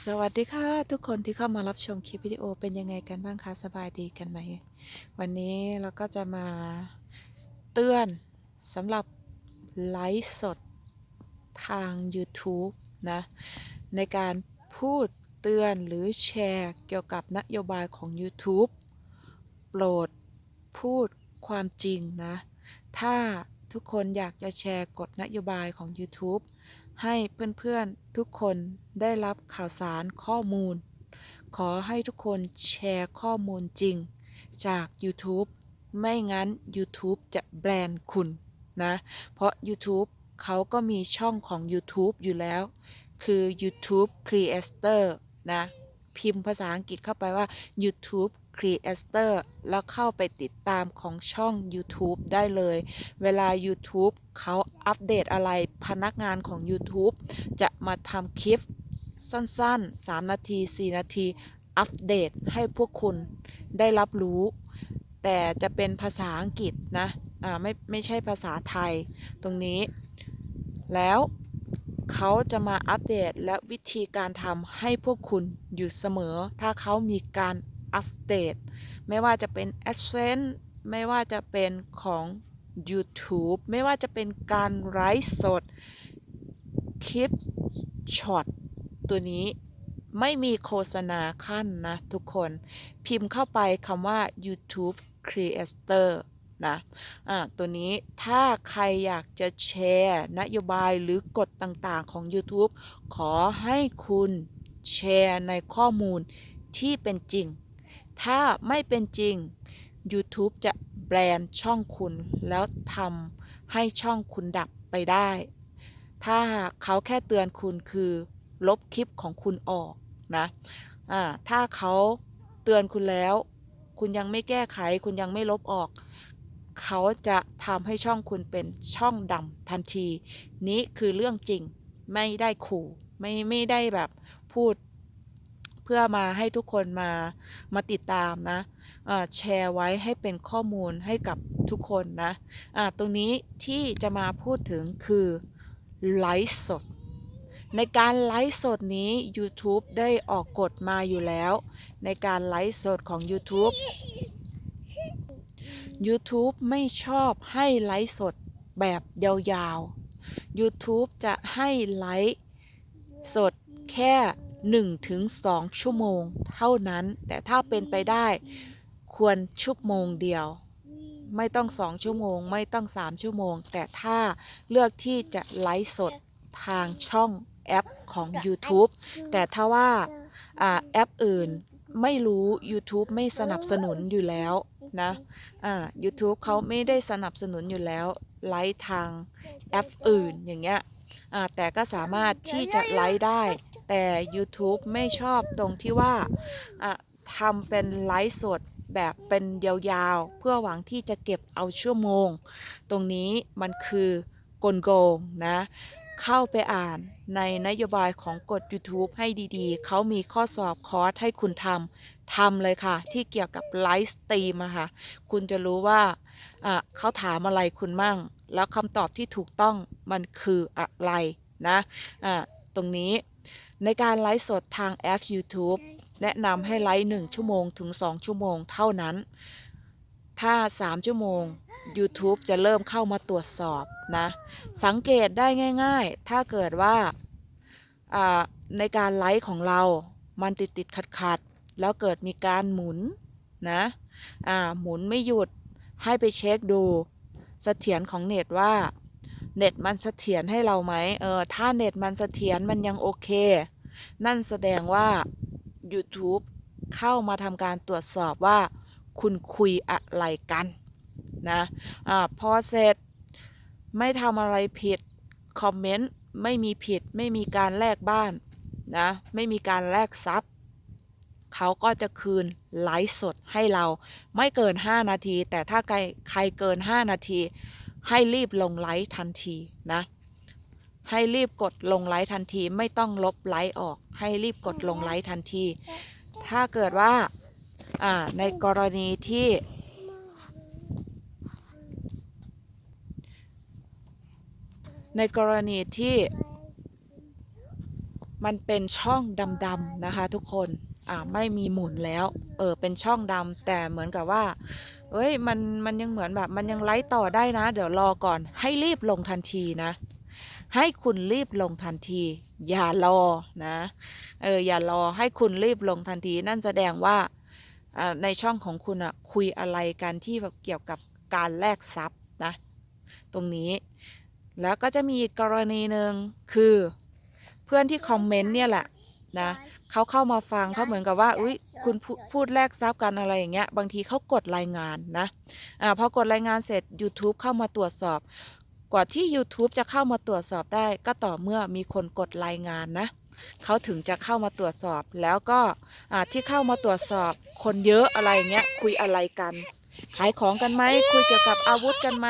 สวัสดีค่ะ ทุกคนที่เข้ามารับชมคลิปวิดีโอเป็นยังไงกันบ้างคะสบายดีกันไหม วันนี้เราก็จะมาเตือนสำหรับไลฟ์สดทาง YouTube นะ ในการพูดเตือนหรือแชร์เกี่ยวกับนโยบายของ YouTube โปรดพูดความจริงนะ ถ้าทุกคนอยากจะแชร์กฎนโยบายของ YouTube ให้เพื่อนๆทุกคนได้รับข่าวสารข้อมูล ขอให้ทุกคนแชร์ข้อมูลจริงจาก YouTube ไม่งั้น YouTube จะแบนคุณนะ เพราะ YouTube เขาก็มีช่องของ YouTube อยู่แล้ว คือ YouTube Creator นะ พิมพ์ภาษาอังกฤษเข้าไปว่า YouTube Creator แล้วเข้าไปติดตามของช่อง YouTube ได้เลย เวลา YouTube เขาอัปเดตอะไรพนักงานของ YouTube จะมาทำคลิปสั้นๆ 3 นาที 4 นาที อัปเดตให้พวกคุณได้รับรู้ แต่จะเป็นภาษาอังกฤษนะ อ่า ไม่ ไม่ใช่ภาษาไทยตรงนี้ แล้วเขาจะมาอัปเดตและวิธีการทำให้พวกคุณอยู่เสมอ ถ้าเขามีการ อัปเดต ไม่ว่าจะเป็น AdSense ไม่ว่าจะเป็นของ YouTube ไม่ว่าจะเป็นการไลฟ์สด คลิปช็อตตัวนี้ไม่มีโฆษณาขั้นนะทุกคน พิมพ์เข้าไปคำว่า YouTube Creator นะอ่าตัวนี้ถ้าใครอยากจะแชร์นโยบายหรือกฎต่างๆของ YouTube ขอให้คุณแชร์ในข้อมูลที่เป็นจริง ถ้าไม่เป็นจริง YouTube จะแบนช่องคุณ แล้วทำให้ช่องคุณดับไปได้ ถ้าเขาแค่เตือนคุณคือลบคลิปของคุณออกนะอ่าถ้าเขาเตือนคุณแล้ว คุณยังไม่แก้ไข คุณยังไม่ลบออก เขาจะทำให้ช่องคุณเป็นช่องดำทันที นี้คือเรื่องจริงไม่ได้ขู่ ไม่ไม่ได้แบบพูด เพื่อมาให้ทุกคนมามาติดตามนะอ่าแชร์ไว้ให้เป็นข้อมูลให้กับทุกคนนะอ่าตรงนี้ที่จะมาพูดถึงคือไลฟ์สด ในการไลฟ์สดนี้ YouTube ได้ออกกฎมาอยู่แล้ว ในการไลฟ์สดของ YouTube YouTube ไม่ชอบให้ไลฟ์สดแบบยาวๆ YouTube จะให้ไลฟ์สดแค่ 1-2 ชั่วโมงเท่านั้น แต่ถ้าเป็นไปได้ควรชั่วโมงเดียว ไม่ต้อง2ชั่วโมง ไม่ต้อง3ชั่วโมง แต่ถ้าเลือกที่จะไลฟ์สดทางช่องแอปของ YouTube แต่ถ้าว่าอ่าแอปอื่นไม่รู้ YouTube ไม่สนับสนุนอยู่แล้วนะอ่า YouTube เขาไม่ได้สนับสนุนอยู่แล้วไลฟ์ทางแอปอื่นอย่างเงี้ยอ่าแต่ก็สามารถที่จะไลฟ์ได้ แต่ YouTube ไม่ชอบตรงที่ว่าทำเป็นไลฟ์สดแบบเป็นยาวๆ เพื่อหวังที่จะเก็บเอาชั่วโมง ตรงนี้มันคือกลโกงนะ เข้าไปอ่านในนโยบายของกฎ YouTube ให้ดีๆ เขามีข้อสอบคอร์สให้คุณทำทำเลยค่ะ ที่เกี่ยวกับไลฟ์สตรีมอะค่ะ คุณจะรู้ว่าเขาถามอะไรคุณมั่ง แล้วคำตอบที่ถูกต้องมันคืออะไรนะะตรงนี้ ในการไลฟ์สดทางแอป YouTube แนะนำให้ไลฟ์1ชั่วโมงถึง 2 ชั่วโมงเท่านั้น ถ้า 3 ชั่วโมง YouTube จะเริ่มเข้ามาตรวจสอบนะ สังเกตได้ง่ายๆ ถ้าเกิดว่าในการไลฟ์ของเรา มันติดติดขัดขัดๆแล้วเกิดมีการหมุนนะหมุนไม่หยุดให้ไปเช็คดูเสถียรของเน็ตว่า เน็ตมันเสถียรให้เราไหมเออถ้าเน็ตมันเสถียรมันยังโอเค นั่นแสดงว่า YouTube เข้ามาทำการตรวจสอบว่า คุณคุยอะไรกันนะอ่าพอเสร็จไม่ทำอะไรผิด คอมเมนต์ ไม่มีผิดไม่มีการแลกบ้านนะไม่มีการแลกทรัพย์ เขาก็จะคืนไลฟ์สดให้เราไม่เกิน 5 นาที แต่ถ้าใครใครเกิน 5 นาที ให้รีบลงไลฟ์ทันทีนะ ให้รีบกดลงไลฟ์ทันที ไม่ต้องลบไลฟ์ออก ให้รีบกดลงไลฟ์ทันที ถ้าเกิดว่าอ่าในกรณีที่ ในกรณีที่มันเป็นช่องดำๆนะคะทุกคน อ่าไม่มีหมุนแล้ว เออเป็นช่องดำแต่เหมือนกับว่าเอ้ยมันมันยังเหมือนแบบมันยังไลฟ์ต่อได้นะ เดี๋ยวรอก่อน ให้รีบลงทันทีนะ ให้คุณรีบลงทันที อย่ารอนะเอออย่ารอให้คุณรีบลงทันที นั่นแสดงว่าในช่องของคุณอะคุยอะไรกันที่แบบเกี่ยวกับการแลกทรัพย์นะตรงนี้ แล้วก็จะมีกรณีหนึ่งคือเพื่อนที่คอมเมนต์เนี่ยแหละนะ เขาเข้ามาฟังเขาเหมือนกับว่าอุ้ยคุณพูพูดแลกทรัพย์กันอะไรอย่างเงี้ย บางทีเขากดรายงานนะอ่าพอกดรายงานเสร็จ YouTube เข้ามาตรวจสอบ กว่าที่ YouTube จะเข้ามาตรวจสอบได้ ก็ต่อเมื่อมีคนกดรายงานนะเขาถึงจะเข้ามาตรวจสอบแล้วก็อ่าที่เข้ามาตรวจสอบคนเยอะอะไรอย่างเงี้ยคุยอะไรกัน ขายของกันไหมคุยเกี่ยวกับอาวุธกันไหม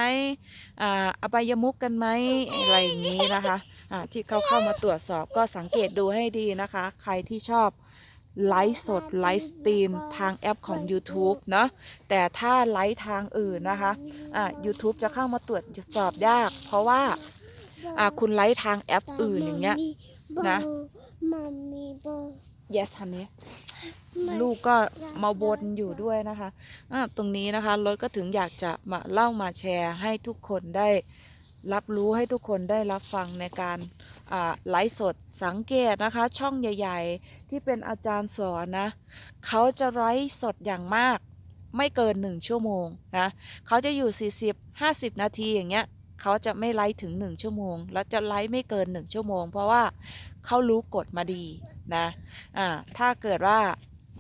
อ่าอบายมุกกันไหมอะไรอย่างนี้นะคะอ่าที่เขาเข้ามาตรวจสอบก็สังเกตดูให้ดีนะคะ ใครที่ชอบไลฟ์สดไลฟ์สตรีมทางแอปของ YouTube เนาะแต่ถ้าไลฟ์ทางอื่นนะคะอ่า YouTube จะเข้ามาตรวจสอบยาก เพราะว่าอ่าคุณไลฟ์ทางแอปอื่นอย่างเงี้ยนะ มันมีเบอร์ yes honey ลูกก็มาบนอยู่ด้วยนะคะอะตรงนี้นะคะรถก็ถึงอยากจะมาเล่ามาแชร์ให้ทุกคนได้รับรู้ให้ทุกคนได้รับฟังในการอ่าไลฟ์สดสังเกตนะคะ ช่องใหญ่ ๆ ที่เป็นอาจารย์สอนนะเขาจะไลฟ์สดอย่างมาก ไม่เกิน1ชั่วโมงนะเขาจะอยู่ 40 50 นาทีอย่างเงี้ยเขาจะไม่ไลฟ์ถึง 1 ชั่วโมง แล้วจะไลฟ์ไม่เกิน 1 ชั่วโมง เพราะว่า เขารู้กฎมาดีนะอ่าถ้าเกิดว่า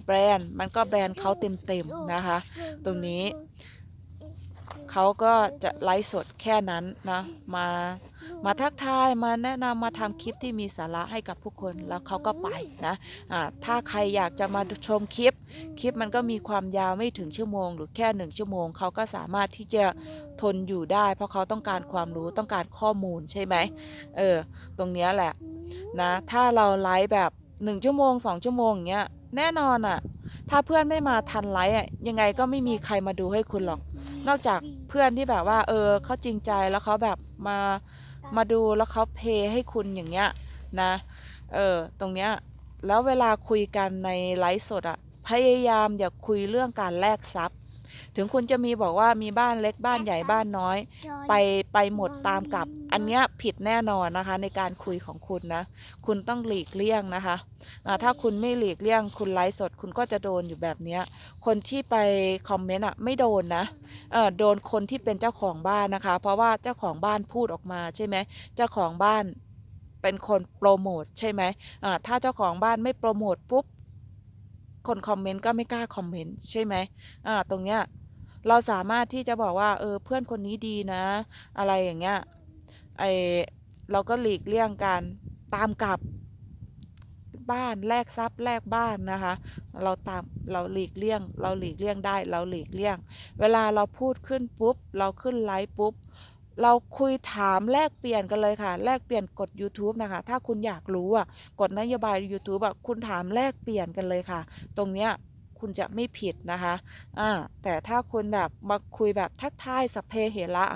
แบรนด์มันก็แบรนด์เขาเต็มๆนะคะ ตรงนี้เขาก็จะไลฟ์สดแค่นั้นนะมามาทักทายมาแนะนำมาทำคลิปที่มีสาระให้กับผู้คนแล้วเขาก็ไปนะอ่าถ้าใครอยากจะมาชมคลิป คลิปมันก็มีความยาวไม่ถึงชั่วโมง หรือแค่หนึ่งชั่วโมงเขาก็สามารถที่จะทนอยู่ได้ เพราะเขาต้องการความรู้ต้องการข้อมูลใช่ไหมเออตรงนี้แหละ นะ ถ้าเราไลฟ์แบบหนึ่งชั่วโมงสองชั่วโมงอย่างเงี้ยแน่นอนอะถ้าเพื่อนไม่มาทันไลฟ์อะยังไงก็ไม่มีใครมาดูให้คุณหรอก นอกจากเพื่อนที่แบบว่า เออเขาจริงใจแล้วเขาแบบมามาดูแล้วเขาเพย์ให้คุณอย่างเงี้ยนะ เออตรงเนี้ยแล้วเวลาคุยกันในไลฟ์สดอะพยายามอย่าคุยเรื่องการแลกทรัพย์ ถึงคุณจะมีบอกว่ามีบ้านเล็กบ้านใหญ่บ้านน้อย ไปไปหมดตามกับ อันเนี้ยผิดแน่นอนนะคะ ในการคุยของคุณนะ คุณต้องหลีกเลี่ยงนะคะถ้าคุณไม่หลีกเลี่ยง คุณไลฟ์สดคุณก็จะโดนอยู่แบบเนี้ย คนที่ไปคอมเมนต์อะไม่โดนนะเออโดนคนที่เป็นเจ้าของบ้านนะคะ เพราะว่าเจ้าของบ้านพูดออกมาใช่ไหมเจ้าของบ้านเป็นคนโปรโมทใช่ไหมอ่าถ้าเจ้าของบ้านไม่โปรโมทปุ๊บ คนคอมเมนต์ก็ไม่กล้าคอมเมนต์ใช่ไหมอ่าตรงเนี้ย เราสามารถที่จะบอกว่า เออ เพื่อนคนนี้ดีนะ อะไรอย่างเงี้ยไอเราก็หลีกเลี่ยงการตามกลับบ้านแลกทรัพย์แลกบ้านนะคะ เราตามเราหลีกเลี่ยง เราหลีกเลี่ยงได้เราหลีกเลี่ยง เวลาเราพูดขึ้นปุ๊บ เราขึ้นไลฟ์ปุ๊บ เราคุยถามแลกเปลี่ยนกันเลยค่ะ แลกเปลี่ยนกด YouTube นะคะ ถ้าคุณอยากรู้อะกดนโยบาย YouTube อะคุณถามแลกเปลี่ยนกันเลยค่ะ ตรงเนี้ย คุณจะไม่ผิดนะคะอ่าแต่ถ้าคุณแบบมาคุยแบบทักทายสัพเพเหระ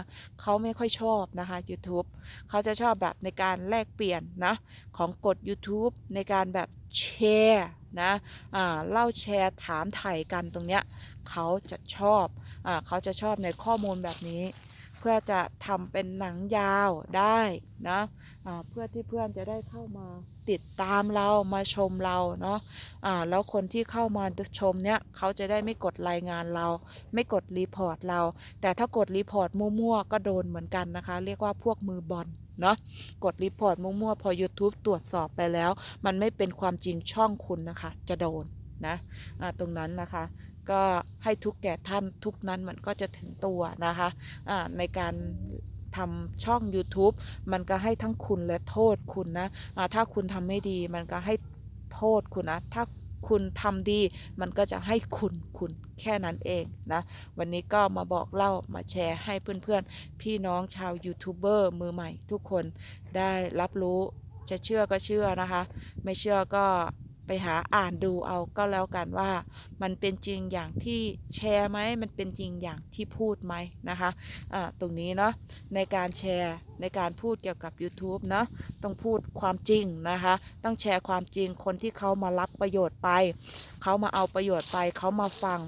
เขาไม่ค่อยชอบนะคะ YouTube เขาจะชอบแบบในการแลกเปลี่ยนนะของกด YouTube ในการแบบแชร์นะอ่าเล่าแชร์ถามไถ่กันตรงเนี้ยเขาจะชอบอ่าเขาจะชอบในข้อมูลแบบนี้ พื่อจะทำเป็นหนังยาวได้นะอ่าเพื่อที่เพื่อนจะได้เข้ามาติดตามเรามาชมเราเนาะอ่าแล้วคนที่เข้ามาชมเนี้ยเขาจะได้ไม่กดรายงานเรา ไม่กดรีพอร์ตเรา แต่ถ้ากดรีพอร์ตมั่วๆก็โดนเหมือนกันนะคะ เรียกว่าพวกมือบอลเนาะกดรีพอร์ตมั่วๆพอ YouTube ตรวจสอบไปแล้ว มันไม่เป็นความจริงช่องคุณนะคะ จะโดนนะอ่าตรงนั้นนะคะ ก็ให้ทุกแก่ท่านทุกนั้นมันก็จะถึงตัวนะคะอ่าในการทำช่อง YouTube มันก็ให้ทั้งคุณและโทษคุณนะอ่าถ้าคุณทำไม่ดีมันก็ให้โทษคุณนะ ถ้าคุณทำดี มันก็จะให้คุณคุณแค่นั้นเองนะ วันนี้ก็มาบอกเล่ามาแชร์ให้เพื่อนๆ พี่น้องชาวยูทูบเบอร์มือใหม่ทุกคนได้รับรู้จะเชื่อก็เชื่อนะคะ ไม่เชื่อก็ ไปหาอ่านดูเอาก็แล้วกันว่า มันเป็นจริงอย่างที่แชร์ไหมมันเป็นจริงอย่างที่พูดไหมนะคะอ่าตรงนี้เนาะในการแชร์ในการพูดเกี่ยวกับ YouTube เนาะต้องพูดความจริงนะคะ ต้องแชร์ความจริงคนที่เขามารับประโยชน์ไป เขามาเอาประโยชน์ไปเขามาฟัง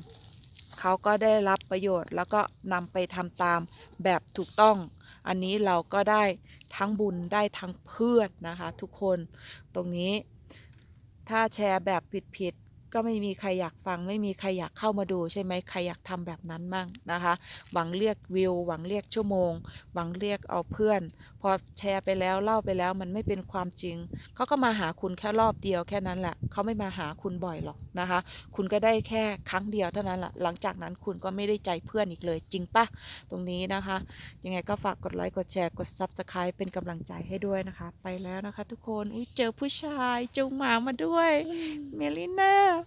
เขาก็ได้รับประโยชน์แล้วก็นำไปทำตามแบบถูกต้องอันนี้เราก็ได้ทั้งบุญได้ทั้งเพื่อนนะคะ ทุกคนตรงนี้ ถ้าแชร์แบบผิด ก็ไม่มีใครอยากฟังไม่มีใครอยากเข้ามาดูใช่ไหมใครอยากทำแบบนั้นมั่งนะคะ หวังเรียกวิว หวังเรียกชั่วโมง หวังเรียกเอาเพื่อน พอแชร์ไปแล้วเล่าไปแล้วมันไม่เป็นความจริง เขาก็มาหาคุณแค่รอบเดียวแค่นั้นแหละเขาไม่มาหาคุณบ่อยหรอกนะคะ คุณก็ได้แค่ครั้งเดียวเท่านั้นแหละหลังจากนั้นคุณก็ไม่ได้ใจเพื่อนอีกเลยจริงปะตรงนี้นะคะ ยังไงก็ฝากกดไลค์กดแชร์กด Subscribe เป็นกำลังใจให้ด้วยนะคะ ไปแล้วนะคะ ทุกคนอุ้ยเจอผู้ชายจูงหมามาด้วยเมลิน่าอ้าว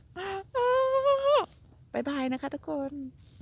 บายบายนะคะทุกคน